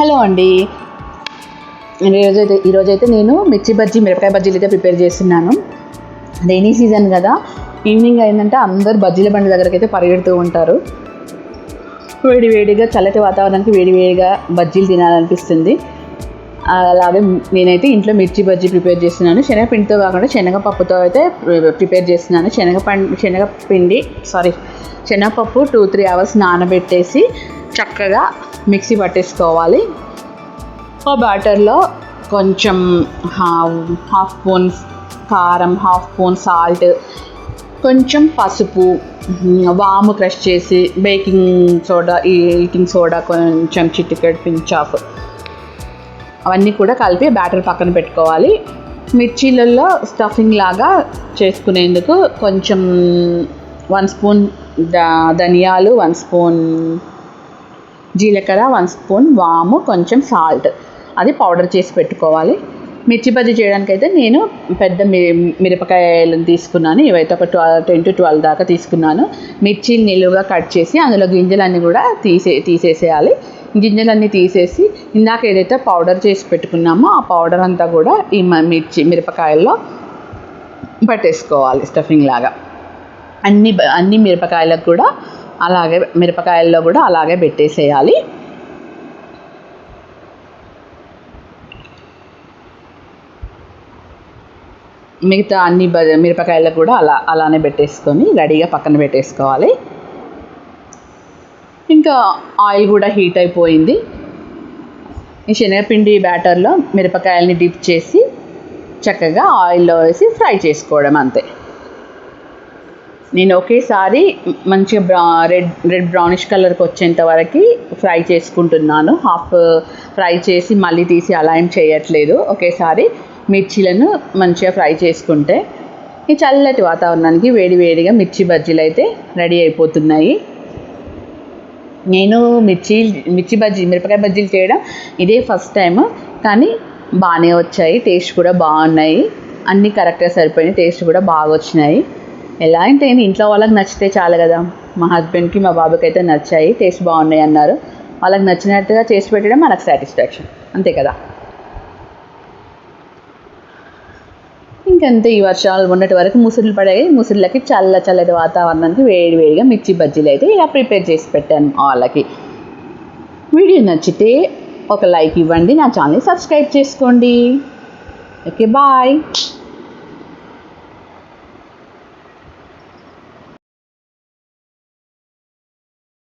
Hello అండి. ఈరోజైతే ఈరోజైతే నేను మిర్చి బజ్జీ మిరపకాయ బజ్జీలు అయితే ప్రిపేర్ చేస్తున్నాను. రైనీ సీజన్ కదా. ఈవినింగ్ అయిందంటే అందరు బజ్జీల బండి దగ్గరికి అయితే పరిగెడుతూ ఉంటారు. వేడి వేడిగా చల్లటి వాతావరణానికి వేడి వేడిగా బజ్జీలు తినాలనిపిస్తుంది. అలాగే నేనైతే ఇంట్లో మిర్చి బజ్జీ ప్రిపేర్ చేస్తున్నాను. శనగపిండితో కాకుండా శనగపప్పుతో అయితే ప్రిపేర్ చేస్తున్నాను. శనగపండి శనగపిండి సారీ శనగపప్పు టూ త్రీ అవర్స్ నానబెట్టేసి చక్కగా మిక్సీ పట్టేసుకోవాలి. ఆ బ్యాటర్లో కొంచెం హాఫ్ స్పూన్ కారం హాఫ్ స్పూన్ సాల్ట్ కొంచెం పసుపు వాము క్రష్ చేసి బేకింగ్ సోడా ఈటింగ్ సోడా కొంచెం చిటికెట్ పించ్ ఆఫ్. అవన్నీ కూడా కలిపి బ్యాటర్ పక్కన పెట్టుకోవాలి. మిర్చీలలో స్టఫింగ్ లాగా చేసుకునేందుకు కొంచెం వన్ స్పూన్ ధనియాలు వన్ స్పూన్ జీలకర్ర వన్ స్పూన్ వాము కొంచెం సాల్ట్. అది పౌడర్ చేసి పెట్టుకోవాలి. మిర్చి బజ్జీ చేయడానికి అయితే నేను పెద్ద మి మిరపకాయలను తీసుకున్నాను. ఇవైతే ఒక ట్వెల్వ్ టెన్ టు ట్వెల్వ్ దాకా తీసుకున్నాను. మిర్చి నిలువుగా కట్ చేసి అందులో గింజలన్నీ కూడా తీసే తీసేసేయాలి. గింజలన్నీ తీసేసి ఇందాక ఏదైతే పౌడర్ చేసి పెట్టుకున్నామో ఆ పౌడర్ అంతా కూడా ఈ మిర్చి మిరపకాయల్లో పట్టేసుకోవాలి స్టఫింగ్ లాగా. అన్ని అన్ని మిరపకాయలకు కూడా అలాగే మిరపకాయల్లో కూడా అలాగే పెట్టేసేయాలి. మిగతా అన్ని బ మిరపకాయలకు కూడా అలా అలానే పెట్టేసుకొని రెడీగా పక్కన పెట్టేసుకోవాలి. ఇంకా ఆయిల్ కూడా హీట్ అయిపోయింది. ఈ శనగపిండి బ్యాటర్లో మిరపకాయలని డిప్ చేసి చక్కగా ఆయిల్లో వేసి ఫ్రై చేసుకోవడం అంతే. నేను ఒకేసారి మంచిగా బ్రా రెడ్ రెడ్ బ్రౌనిష్ కలర్కి వచ్చేంత వరకు ఫ్రై చేసుకుంటున్నాను. హాఫ్ ఫ్రై చేసి మళ్ళీ తీసి అలా ఏం చేయట్లేదు. ఒకేసారి మిర్చీలను మంచిగా ఫ్రై చేసుకుంటే ఈ చల్లటి వాతావరణానికి వేడి వేడిగా మిర్చి బజ్జీలు అయితే రెడీ అయిపోతున్నాయి. నేను మిర్చి మిర్చి బజ్జీ మిరపకాయ బజ్జీలు చేయడం ఇదే ఫస్ట్ టైం కానీ బాగానే వచ్చాయి. టేస్ట్ కూడా బాగున్నాయి. అన్నీ కరెక్ట్గా సరిపోయినాయి. టేస్ట్ కూడా బాగా వచ్చినాయి. ఎలా అంటే ఇంట్లో వాళ్ళకి నచ్చితే చాలు కదా. మా హస్బెండ్కి మా బాబుకి అయితే నచ్చాయి. టేస్ట్ బాగున్నాయి అన్నారు. వాళ్ళకి నచ్చినట్టుగా చేసి పెట్టడం మనకు సాటిస్ఫాక్షన్ అంతే కదా. ఇంకంతే ఈ వర్షాలు ఉన్నటి వరకు ముసురులు పడాయి. ముసురులకి చల్ల చల్లటి వాతావరణానికి వేడి వేడిగా మిర్చి బజ్జీలు అయితే ఇలా ప్రిపేర్ చేసి పెట్టాను వాళ్ళకి. వీడియో నచ్చితే ఒక లైక్ ఇవ్వండి. నా ఛానల్ని సబ్స్క్రైబ్ చేసుకోండి. Okay bye.